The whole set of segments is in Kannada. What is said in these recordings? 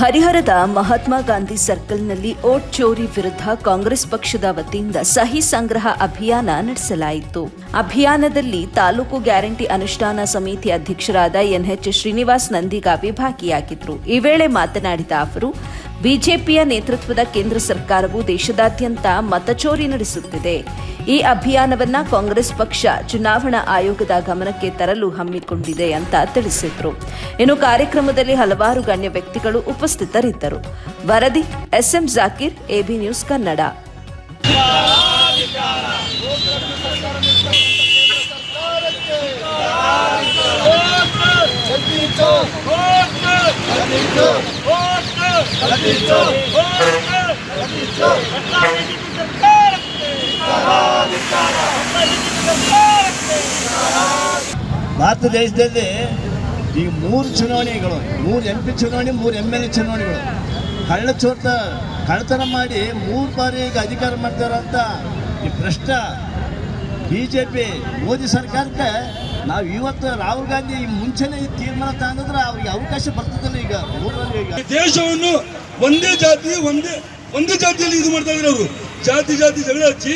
ಹರಿಹರದ ಮಹಾತ್ಮ ಗಾಂಧಿ ಸರ್ಕಲ್ನಲ್ಲಿ ಓಟ್ ಚೋರಿ ವಿರುದ್ಧ ಕಾಂಗ್ರೆಸ್ ಪಕ್ಷದ ವತಿಯಿಂದ ಸಹಿ ಸಂಗ್ರಹ ಅಭಿಯಾನ ನಡೆಸಲಾಯಿತು. ಅಭಿಯಾನದಲ್ಲಿ ತಾಲೂಕು ಗ್ಯಾರಂಟಿ ಅನುಷ್ಠಾನ ಸಮಿತಿ ಅಧ್ಯಕ್ಷರಾದ ಎನ್ಎಚ್ ಶ್ರೀನಿವಾಸ್ ನಂದಿಗಾವಿ ಭಾಗಿಯಾಗಿದ್ರು ಈ ವೇಳೆ ಮಾತನಾಡಿದ ಅವರು ಬಿಜೆಪಿಯ ನೇತೃತ್ವದ ಕೇಂದ್ರ ಸರ್ಕಾರವು ದೇಶದಾದ್ಯಂತ ಮತಚೋರಿ ನಡೆಸುತ್ತಿದೆ. ಈ ಅಭಿಯಾನವನ್ನ ಕಾಂಗ್ರೆಸ್ ಪಕ್ಷ ಚುನಾವಣಾ ಆಯೋಗದ ಗಮನಕ್ಕೆ ತರಲು ಹಮ್ಮಿಕೊಂಡಿದೆ ಅಂತ ತಿಳಿಸಿದ್ರು. ಇನ್ನು ಕಾರ್ಯಕ್ರಮದಲ್ಲಿ ಹಲವಾರು ಗಣ್ಯ ವ್ಯಕ್ತಿಗಳು ಉಪಸ್ಥಿತರಿದ್ದರು. ವರದಿ SM Zakir, AB news Kannada. Bharat ದೇಶದಲ್ಲಿ ಈ ಮೂರು ಚುನಾವಣೆಗಳು, ಮೂರು ಎಂ ಪಿ ಚುನಾವಣೆ, ಮೂರು ಎಂ ಎಲ್ ಎ ಚುನಾವಣೆಗಳು. ಕಳ್ಳ ಚೋರ್ತ, ಕಳ್ಳತನ ಮಾಡಿ ಮೂರು ಬಾರಿ ಈಗ ಅಧಿಕಾರ ಮಾಡ್ತಾರಂತ ಈ ಭ್ರಷ್ಟ ಬಿ ಜೆ ಪಿ ಮೋದಿ ಸರ್ಕಾರಕ್ಕೆ ನಾವು ಇವತ್ತು ರಾಹುಲ್ ಗಾಂಧಿ ಮುಂಚೆನೇ ತೀರ್ಮಾನ ತಗೊಂಡ್ರೆ ಅವ್ರಿಗೆ ಅವಕಾಶ ಬರ್ತದಲ್ಲ ಈಗ ದೇಶವನ್ನು ಒಂದೇ ಜಾತಿ, ಒಂದೇ ಒಂದೇ ಜಾತಿಯಲ್ಲಿ ಇದು ಮಾಡ್ತಾ ಇದ್ರು ಅವರು. ಜಾತಿ ಜಾತಿ ಜಗಳ ಹಚ್ಚಿ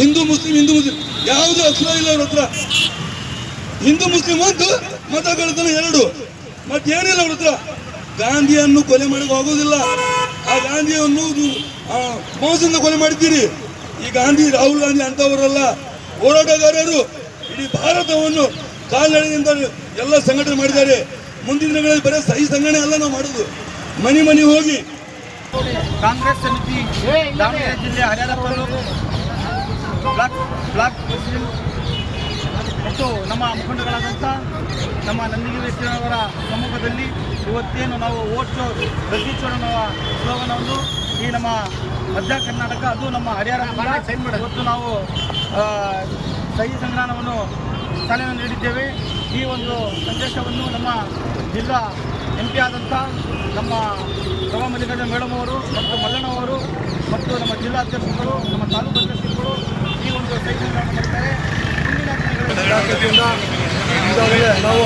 ಹಿಂದೂ, ಮುಸ್ಲಿಂ ಹಿಂದೂ, ಮುಸ್ಲಿಂ, ಯಾವುದು ಅಕ್ಷರ ಇಲ್ಲ ಅವ್ರ ಹತ್ರ. ಹಿಂದೂ, ಮುಸ್ಲಿಂ ಒಂದು ಮತಗಳತನ ಎರಡು. ಮತ್ತೇನಿಲ್ಲ ಅವ್ರ ಹತ್ರ. ಗಾಂಧಿಯನ್ನು ಕೊಲೆ ಮಾಡಕ್ಕೆ ಆಗೋದಿಲ್ಲ. ಆ ಗಾಂಧಿಯನ್ನು ಮೋಸದಿಂದ ಕೊಲೆ ಮಾಡಿದ್ದೀರಿ. ಈ ಗಾಂಧಿ, ರಾಹುಲ್ ಗಾಂಧಿ ಅಂತವರಲ್ಲ. ಹೋರಾಟಗಾರರು, ಇಡೀ ಭಾರತವನ್ನು ಕಾಲ್ನಡಿಗೆಯಿಂದ ಎಲ್ಲ ಸಂಘಟನೆ ಮಾಡಿದ್ದಾರೆ. ಮುಂದಿನ ದಿನಗಳಲ್ಲಿ ಬರೀ ಸಹಿ ಸಂಘಟನೆ ಅಲ್ಲ ನಾವು ಮಾಡೋದು ಮನೆ ಮನೆ ಹೋಗಿ. ಕಾಂಗ್ರೆಸ್ ಸಮಿತಿ ದಾವಣಗೆರೆ ಜಿಲ್ಲೆ Haryana taluk block block president ಮತ್ತು ನಮ್ಮ ಮುಖಂಡಗಳಾದಂಥ ನಮ್ಮ ನಂದಿಗಿರಿ ಅವರ ಸಮ್ಮುಖದಲ್ಲಿ ಇವತ್ತೇನು ನಾವು ಓಟ್ ಶೋ ಅನ್ನುವ ಸ್ಲೋಗನವನ್ನು ಈ ನಮ್ಮ ಮಧ್ಯ ಕರ್ನಾಟಕ ಅದು ನಮ್ಮ ಹರಿಯಾಣ ಇವತ್ತು ನಾವು ಸಹಿ ಸಂಗ್ರಹಣವನ್ನು ಚಾಲನೆ ನೀಡಿದ್ದೇವೆ. ಈ ಒಂದು ಸಂದೇಶವನ್ನು ನಮ್ಮ ಜಿಲ್ಲಾ ಎಂ ಪಿ ಆದಂಥ ನಮ್ಮ ರವಾ ಮಲ್ಲಿಕಾರ್ಜುನ ಮೇಡಮ್ ಅವರು ಮತ್ತು ಮಲ್ಲಣ್ಣವರು ಮತ್ತು ನಮ್ಮ ಜಿಲ್ಲಾ ಅಧ್ಯಕ್ಷರುಗಳು ನಮ್ಮ ತಾಲೂಕು ಅಧ್ಯಕ್ಷರುಗಳು ಈ ಒಂದು ನಾವು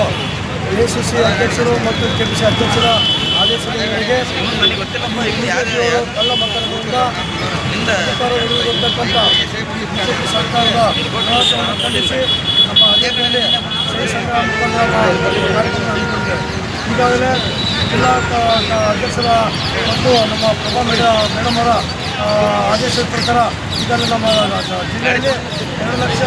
ಎ ಸಿ ಸಿ ಅಧ್ಯಕ್ಷರು ಮತ್ತು ಕೆ ಪಿ ಸಿ ಅಧ್ಯಕ್ಷರ ಆದೇಶದ ಮೇರೆಗೆ ಬಿಜೆಪಿ ಸರ್ಕಾರದ ಹೋರಾಟವನ್ನು ಖಂಡಿಸಿ ನಮ್ಮ ಅಧ್ಯಕ್ಷರಲ್ಲಿ ಹಮ್ಮಿಕೊಂಡಿದ್ದೇವೆ ಈಗಾಗಲೇ ಜಿಲ್ಲಾ ಅಧ್ಯಕ್ಷರ ಮತ್ತು ನಮ್ಮ ಪ್ರಭಾ ಮೇಡ ಮೇಡಮ್ ಅವರ ಆದೇಶದ ಪ್ರಕಾರ ಈಗಾಗಲೇ ನಮ್ಮ ಜಿಲ್ಲೆಯಲ್ಲಿ ಎರಡು ಲಕ್ಷ